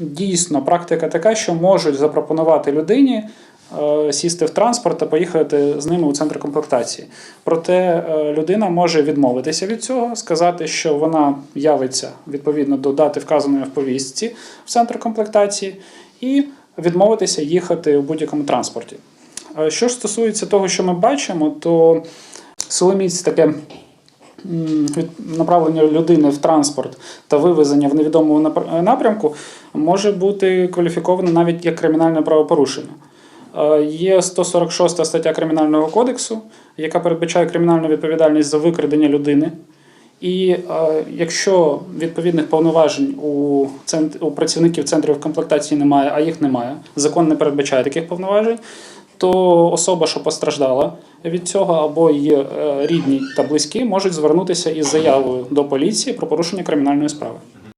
Дійсно, практика така, що можуть запропонувати людині е, сісти в транспорт та поїхати з ними у центр комплектації. Проте е, людина може відмовитися від цього, сказати, що вона явиться відповідно до дати вказаної в повістці в центр комплектації, і відмовитися їхати у будь-якому транспорті. Е, Що ж стосується того, що ми бачимо, то силоміць таке направлення людини в транспорт та вивезення в невідомому напрямку може бути кваліфіковано навіть як кримінальне правопорушення. Е, Є 146 стаття Кримінального кодексу, яка передбачає кримінальну відповідальність за викрадення людини. І е, якщо відповідних повноважень у, у працівників центрів комплектації немає, а їх немає, закон не передбачає таких повноважень, то особа, що постраждала від цього, або її е, рідні та близькі, можуть звернутися із заявою до поліції про порушення кримінальної справи.